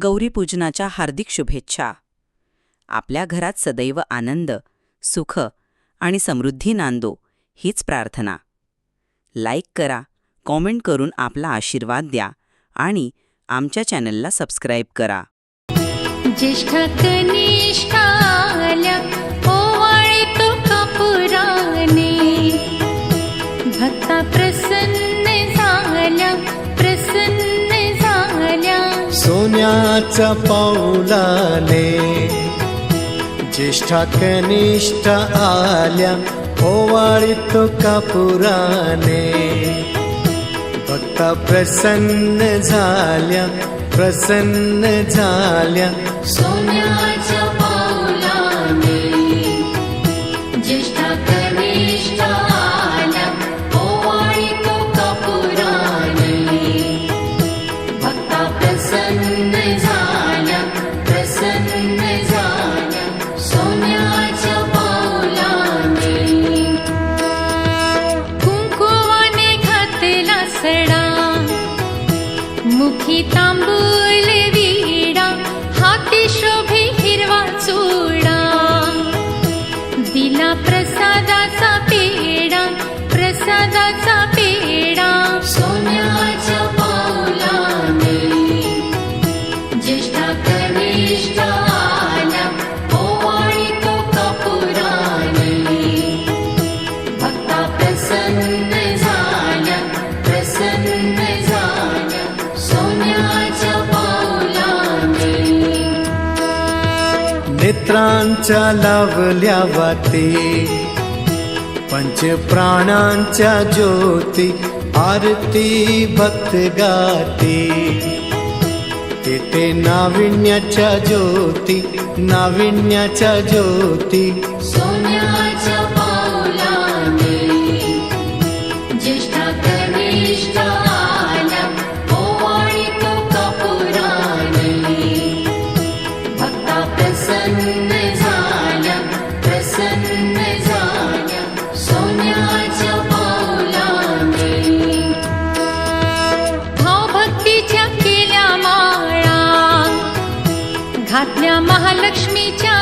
गौरीपूजनाच्या हार्दिक शुभेच्छा. आपल्या घरात सदैव आनंद सुख आणि समृद्धी नांदो हीच प्रार्थना. लाईक करा कॉमेंट करून आपला आशीर्वाद द्या आणि आमच्या चॅनलला सबस्क्राईब करा. ज्येष्ठ कनिष्ठाल्या भक्ता सोन्याच्या पाऊलाने ज्येष्ठा कनिष्ठ आल्या ओवाळीत कापुराने. भक्ता प्रसन्न झाल्या प्रसन्न झाल्या. सोन्या नेत्रांच्या लावल्या वाती पंचप्राणांच्या ज्योती आरती भक्त गाती. तेथे नाविन्याच्या ज्योती नाविन्याच्या ज्योती. घातल्या महालक्ष्मीच्या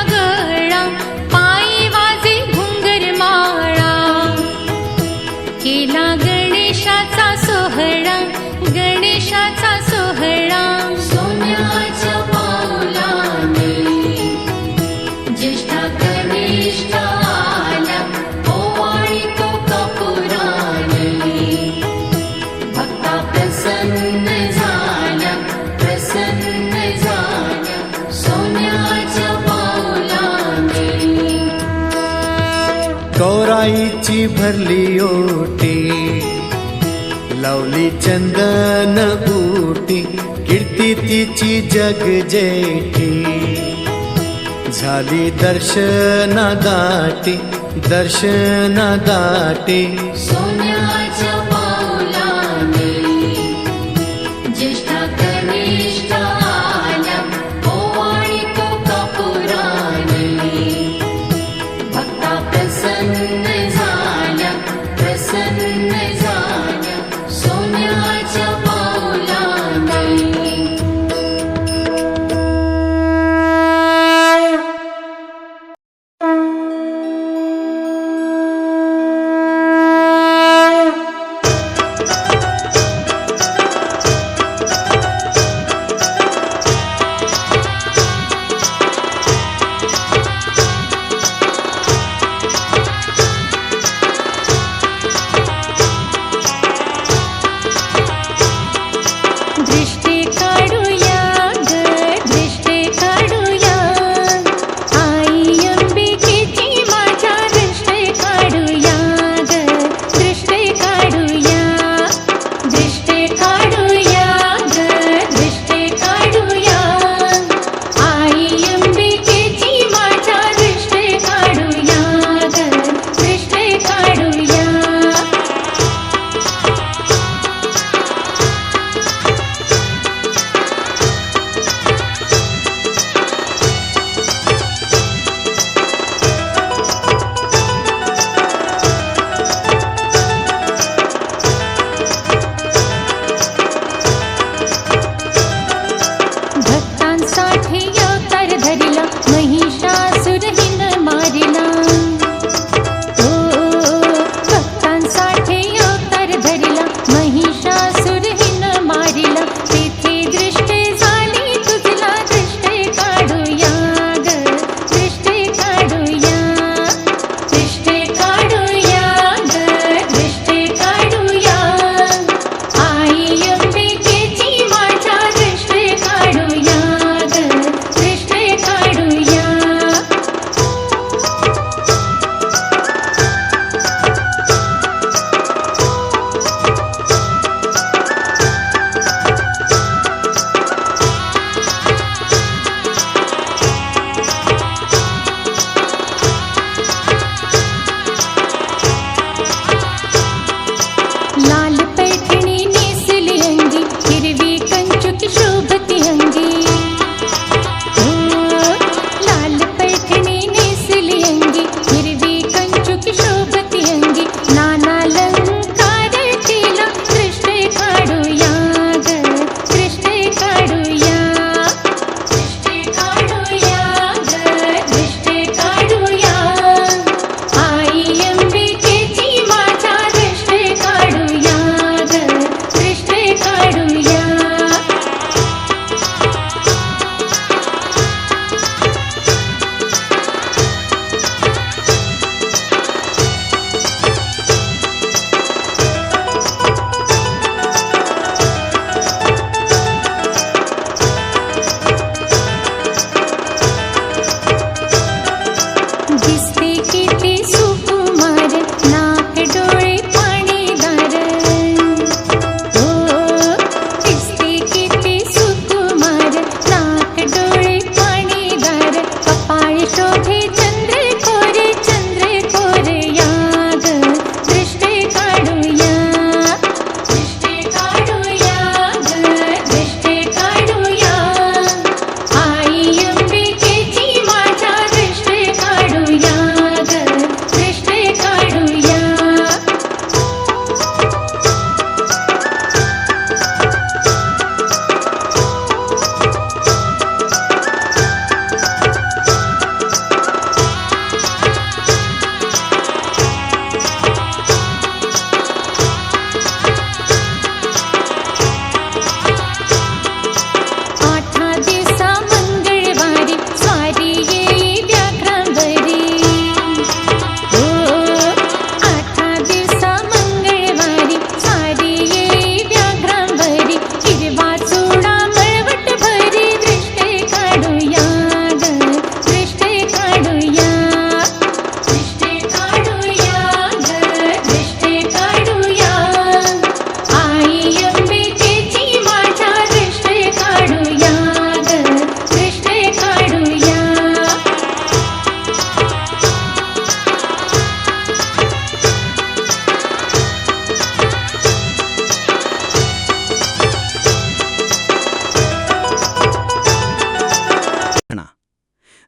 बाईची भरली ओटी लावली चंदन बूटी कीर्ती तिची जग जेठी. झाली दर्शना दाटी दर्शना दाटी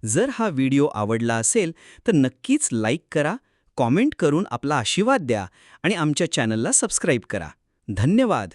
जर हा व्हिडिओ आवडला असेल तर नक्कीच लाईक करा कॉमेंट करून आपला आशीर्वाद द्या आणि आमच्या चॅनलला सबस्क्राईब करा. धन्यवाद!